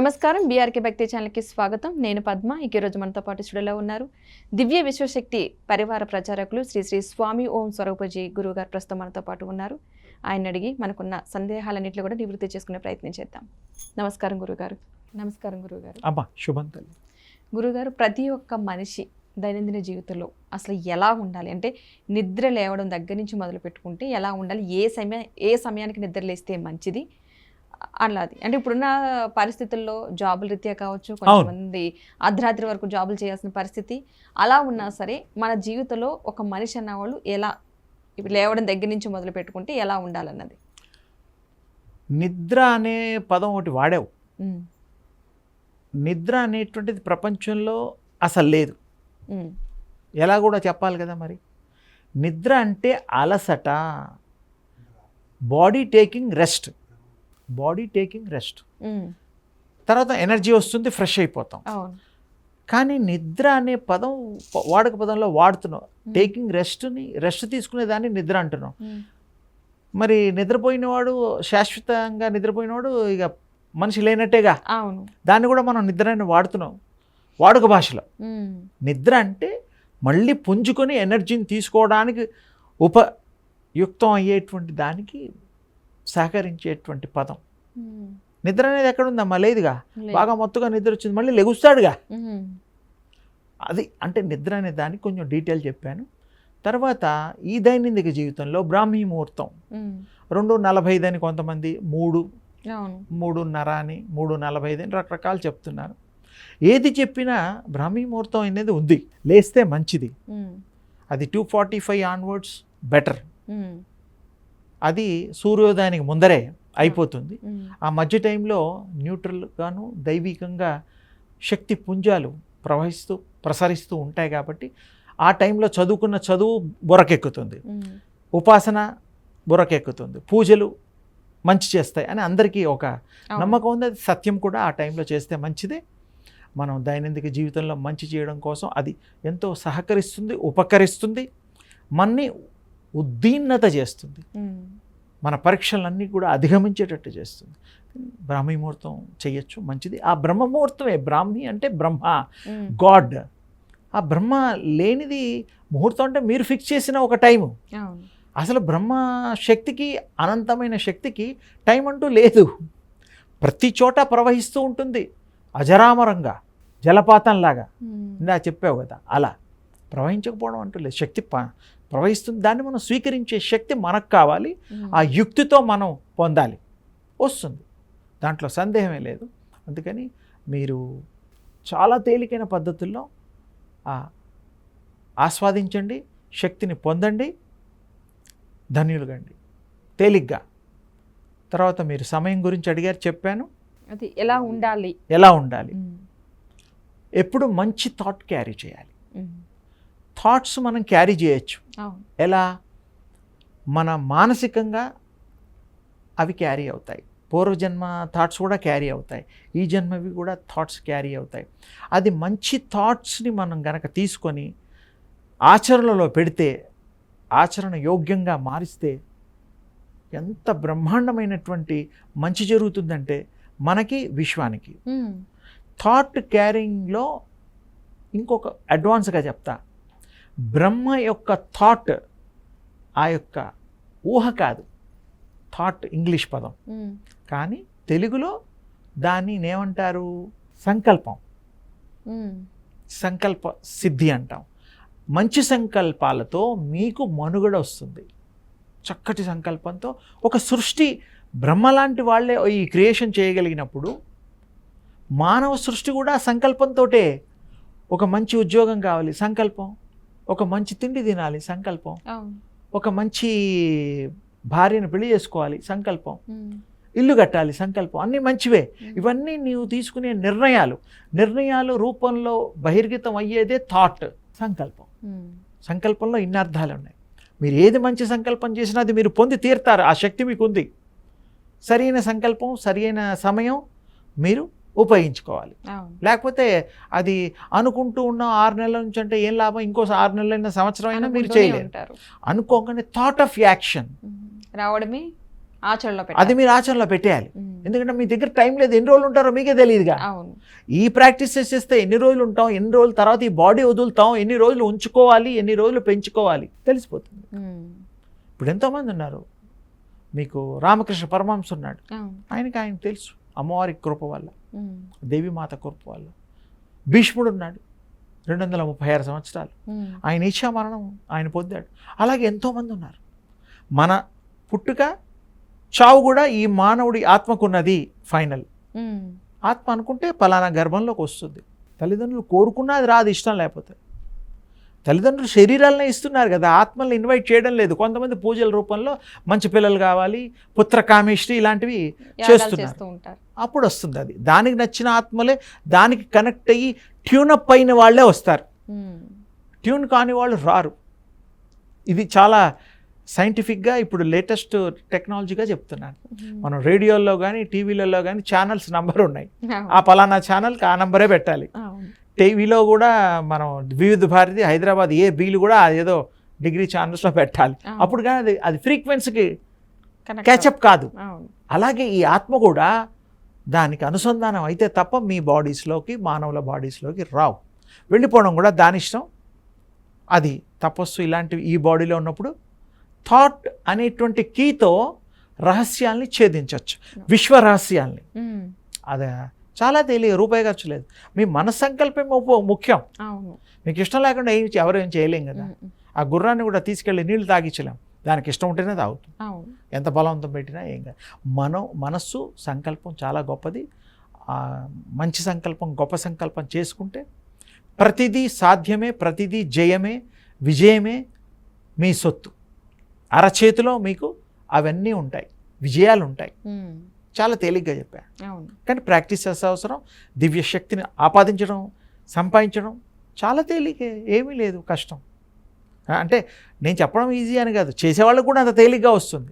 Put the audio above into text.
నమస్కారం. బీఆర్కే భక్తి ఛానల్కి స్వాగతం. నేను పద్మ. ఇక ఈరోజు మనతో పాటు స్టూడియోలో ఉన్నారు దివ్య విశ్వశక్తి పరివార ప్రచారకులు శ్రీ శ్రీ స్వామి ఓం స్వరూపజీ గురువు గారు ప్రస్తుతం మనతో పాటు ఉన్నారు. ఆయన అడిగి మనకున్న సందేహాలన్నింటిలో కూడా నివృత్తి చేసుకునే ప్రయత్నం చేద్దాం. నమస్కారం గురుగారు. నమస్కారం గురుగారు. అమ్మ శుభం తల్లి. గురుగారు ప్రతి ఒక్క మనిషి దైనందిన జీవితంలో అసలు ఎలా ఉండాలి? అంటే నిద్ర లేవడం దగ్గర నుంచి మొదలు పెట్టుకుంటే ఎలా ఉండాలి? ఏ సమయ ఏ సమయానికి నిద్ర లేస్తే మంచిది? అట్లాది అంటే ఇప్పుడున్న పరిస్థితుల్లో జాబుల రీత్యా కావచ్చు కొంతమంది అర్ధరాత్రి వరకు జాబులు చేయాల్సిన పరిస్థితి అలా ఉన్నా సరే మన జీవితంలో ఒక మనిషి అన్నవాళ్ళు ఎలా ఇప్పుడు లేవడం దగ్గర నుంచి మొదలు పెట్టుకుంటే ఎలా ఉండాలన్నది? నిద్ర అనే పదం ఒకటి వాడావు. నిద్ర అనేటువంటిది ప్రపంచంలో అసలు లేదు. ఎలా కూడా చెప్పాలి కదా మరి? నిద్ర అంటే అలసట body taking rest body taking rest. తర్వాత ఎనర్జీ వస్తుంది ఫ్రెష్ అయిపోతాం. అవును. కానీ నిద్ర అనే పదం వాడక పదంలో వాడుతున్నాం. టేకింగ్ రెస్ట్ని రెస్ట్ తీసుకునేదాన్ని నిద్ర అంటున్నాం. మరి నిద్రపోయినవాడు శాశ్వతంగా నిద్రపోయినవాడు ఇక మనిషి లేనట్టేగా. అవును. దాన్ని కూడా మనం నిద్ర అని వాడుతున్నాం. వాడుక భాషలో. నిద్ర అంటే మళ్ళీ పుంజుకొని ఎనర్జీని తీసుకోవడానికి ఉపయుక్తం అయ్యేటువంటి దానికి సహకరించేటువంటి పదం. నిద్ర అనేది ఎక్కడుందమ్మా లేదుగా లేదు. బాగా మొత్తుగా నిద్ర వచ్చింది మళ్ళీ లెగుస్తాడుగా. అది అంటే నిద్ర అనే దానికి కొంచెం డీటెయిల్ చెప్పాను. తర్వాత ఈ దైనందిక జీవితంలో బ్రాహ్మీ ముహూర్తం. రెండు నలభై ఐదు అని కొంతమంది మూడు మూడున్నర అని మూడు నలభై ఐదు అని రకరకాలు చెప్తున్నారు. ఏది చెప్పినా బ్రాహ్మీ ముహూర్తం అనేది ఉంది. లేస్తే మంచిది. అది two forty five onwards better. అది సూర్యోదయానికి ముందరే అయిపోతుంది. ఆ మధ్య టైంలో న్యూట్రల్గాను దైవికంగా శక్తి పుంజాలు ప్రవహిస్తూ ప్రసరిస్తూ ఉంటాయి కాబట్టి ఆ టైంలో చదువుకున్న చదువు బుర్రకెక్కుతుంది. ఉమ్, ఉపాసన బుర్రకెక్కుతుంది. పూజలు మంచి చేస్తాయి అని అందరికీ ఒక. నమ్మకం ఉంది. అది సత్యం కూడా ఆ టైంలో చేస్తే మంచిదే. మనం దైనందిక జీవితంలో మంచి చేయడం కోసం అది ఎంతో సహకరిస్తుంది ఉపకరిస్తుంది. మన్ని ఉద్దీన్నత చేస్తుంది. మన పరీక్షలన్నీ కూడా అధిగమించేటట్టు చేస్తుంది. బ్రాహ్మీ ముహూర్తం చేయొచ్చు మంచిది. ఆ బ్రహ్మముహూర్తమే బ్రాహ్మి అంటే బ్రహ్మ గాడ్. ఆ బ్రహ్మ లేనిది ముహూర్తం అంటే మీరు ఫిక్స్ చేసిన ఒక టైము. అసలు బ్రహ్మ శక్తికి అనంతమైన శక్తికి టైం అంటూ లేదు. ప్రతి చోట ప్రవహిస్తూ ఉంటుంది. అజరామరంగా జలపాతంలాగా. ఇందా చెప్పావు కదా అలా. ప్రవహించకపోవడం అంటూ లేదు. శక్తి ప- ప్రవహిస్తుంది. దాన్ని మనం స్వీకరించే శక్తి మనకు కావాలి. ఆ యుక్తితో మనం పొందాలి. వస్తుంది. దాంట్లో సందేహమే లేదు. అందుకని మీరు చాలా తేలికైన పద్ధతుల్లో ఆ ఆస్వాదించండి శక్తిని పొందండి ధన్యులుగండి తేలిగ్గా. తర్వాత మీరు సమయం గురించి అడిగారు చెప్పాను. అది ఎలా ఉండాలి? ఎలా ఉండాలి? ఎప్పుడు మంచి థాట్ క్యారీ చేయాలి. థాట్స్ మనం క్యారీ చేయొచ్చు. ఎలా? మన మానసికంగా అవి క్యారీ అవుతాయి. పూర్వజన్మ థాట్స్ కూడా క్యారీ అవుతాయి. ఈ జన్మవి కూడా థాట్స్ క్యారీ అవుతాయి. అది మంచి థాట్స్ని మనం గనక తీసుకొని ఆచరణలో పెడితే ఆచరణ యోగ్యంగా మారిస్తే ఎంత బ్రహ్మాండమైనటువంటి మంచి జరుగుతుందంటే మనకి విశ్వానికి. థాట్ క్యారింగ్లో ఇంకొక అడ్వాన్స్గా చెప్తా. బ్రహ్మ యొక్క థాట్ ఆ యొక్క ఊహ కాదు. థాట్ ఇంగ్లీష్ పదం. కానీ తెలుగులో దాన్ని ఏమంటారు సంకల్పం. సంకల్ప సిద్ధి అంటాం. మంచి సంకల్పాలతో మీకు మనుగడ వస్తుంది. చక్కటి సంకల్పంతో ఒక సృష్టి బ్రహ్మ లాంటి వాళ్ళే ఈ క్రియేషన్ చేయగలిగినప్పుడు మానవ సృష్టి కూడా సంకల్పంతోటే ఒక మంచి ఉద్యోగం కావాలి. సంకల్పం. ఒక మంచి తిండి తినాలి సంకల్పం. ఒక మంచి భార్యను పెళ్ళి చేసుకోవాలి సంకల్పం. ఇల్లు కట్టాలి సంకల్పం. అన్నీ మంచివే. ఇవన్నీ నీవు తీసుకునే నిర్ణయాలు. నిర్ణయాలు రూపంలో బహిర్గతం అయ్యేదే థాట్ సంకల్పం. సంకల్పంలో ఇన్ని అర్థాలు ఉన్నాయి. మీరు ఏది మంచి సంకల్పం చేసినా అది మీరు పొంది తీరుతారు. ఆ శక్తి మీకు ఉంది సరైన సంకల్పం సరైన సమయం మీరు ఉపయోగించుకోవాలి. లేకపోతే అది అనుకుంటూ ఉన్న ఆరు నెలల నుంచి అంటే ఏం లాభం? ఇంకో ఆరు నెలలైన సంవత్సరం అయినా మీరు చేయలేరు. అనుకోగానే థాట్ ఆఫ్ యాక్షన్ రావడమే ఆచరణలో అది మీరు ఆచరణలో పెట్టేయాలి. ఎందుకంటే మీ దగ్గర టైం లేదు. ఎన్ని రోజులు ఉంటారో మీకే తెలియదుగా. ఈ ప్రాక్టీసెస్ చేస్తే ఎన్ని రోజులు ఉంటాం? ఎన్ని రోజుల తర్వాత ఈ బాడీ వదులుతాం? ఎన్ని రోజులు ఉంచుకోవాలి? ఎన్ని రోజులు పెంచుకోవాలి? తెలిసిపోతుంది. ఇప్పుడు ఎంతోమంది ఉన్నారు. మీకు రామకృష్ణ పరమహంస ఉన్నాడు ఆయనకి ఆయన తెలుసు. అమ్మవారి కృప వల్ల. దేవిమాత కృప వల్ల భీష్ముడు ఉన్నాడు. రెండు వందల ముప్పై ఆరు సంవత్సరాలు. ఆయన ఇచ్చా మరణం ఆయన పొందాడు. అలాగే ఎంతోమంది ఉన్నారు. మన పుట్టుక చావు కూడా ఈ మానవుడి ఆత్మకున్నది ఫైనల్. ఆత్మ అనుకుంటే పలానా గర్భంలోకి వస్తుంది. తల్లిదండ్రులు కోరుకున్నా అది రాదు ఇష్టం లేకపోతే. తల్లిదండ్రులు శరీరాలనే ఇస్తున్నారు కదా ఆత్మల్ని ఇన్వైట్ చేయడం లేదు. కొంతమంది పూజల రూపంలో మంచి పిల్లలు కావాలి పుత్ర కామేష్టి ఇలాంటివి చేస్తున్నారు. అప్పుడు వస్తుంది అది. దానికి నచ్చిన ఆత్మలే దానికి కనెక్ట్ అయ్యి ట్యూనప్ అయిన వాళ్ళే వస్తారు. ట్యూన్ కాని వాళ్ళు రారు. ఇది చాలా సైంటిఫిక్గా ఇప్పుడు లేటెస్ట్ టెక్నాలజీగా చెప్తున్నాను. మనం రేడియోల్లో కానీ టీవీలలో కానీ ఛానల్స్ నంబర్ ఉన్నాయి. ఆ పలానా ఛానల్కి ఆ నంబరే పెట్టాలి. టీవీలో కూడా మనం వివిధ భారతి హైదరాబాద్ ఏ బీలు కూడా ఏదో డిగ్రీ ఛానల్స్లో పెట్టాలి. అప్పుడు కానీ అది అది ఫ్రీక్వెన్సీకి క్యాచప్ కాదు. అలాగే ఈ ఆత్మ కూడా దానికి అనుసంధానం అయితే తప్ప మీ బాడీస్లోకి మానవుల బాడీస్లోకి రావు. వెళ్ళిపోవడం కూడా దాని ఇష్టం. అది తపస్సు ఇలాంటివి ఈ బాడీలో ఉన్నప్పుడు థాట్ అనేటువంటి కీతో రహస్యాల్ని ఛేదించవచ్చు విశ్వ రహస్యాల్ని. ఉమ్. అదే చాలా తెలియ రూపాయి ఖర్చు లేదు. మీ మనస్సంకల్పం ముఖ్యం. మీకు ఇష్టం లేకుండా ఏం ఎవరు ఏం చేయలేం కదా. ఆ గుర్రాన్ని కూడా తీసుకెళ్ళి నీళ్ళు తాగించలేం దానికి ఇష్టం ఉంటేనే తాగుతుంది అవును. ఎంత బలవంతం పెట్టినా ఏం కాదు. మనం మనస్సు సంకల్పం చాలా గొప్పది. మంచి సంకల్పం గొప్ప సంకల్పం చేసుకుంటే ప్రతిదీ సాధ్యమే ప్రతిదీ జయమే విజయమే మీ సొత్తు. అరచేతిలో మీకు అవన్నీ ఉంటాయి. విజయాలు ఉంటాయి. చాలా తేలిగ్గా చెప్పా. అవును. కానీ ప్రాక్టీస్ చేసే అవసరం దివ్య శక్తిని ఆపాదించడం సంపాదించడం చాలా తేలికే ఏమీ లేదు కష్టం. అంటే నేను చెప్పడం ఈజీ అని కాదు చేసేవాళ్ళకు కూడా అంత తేలిగ్గా వస్తుంది.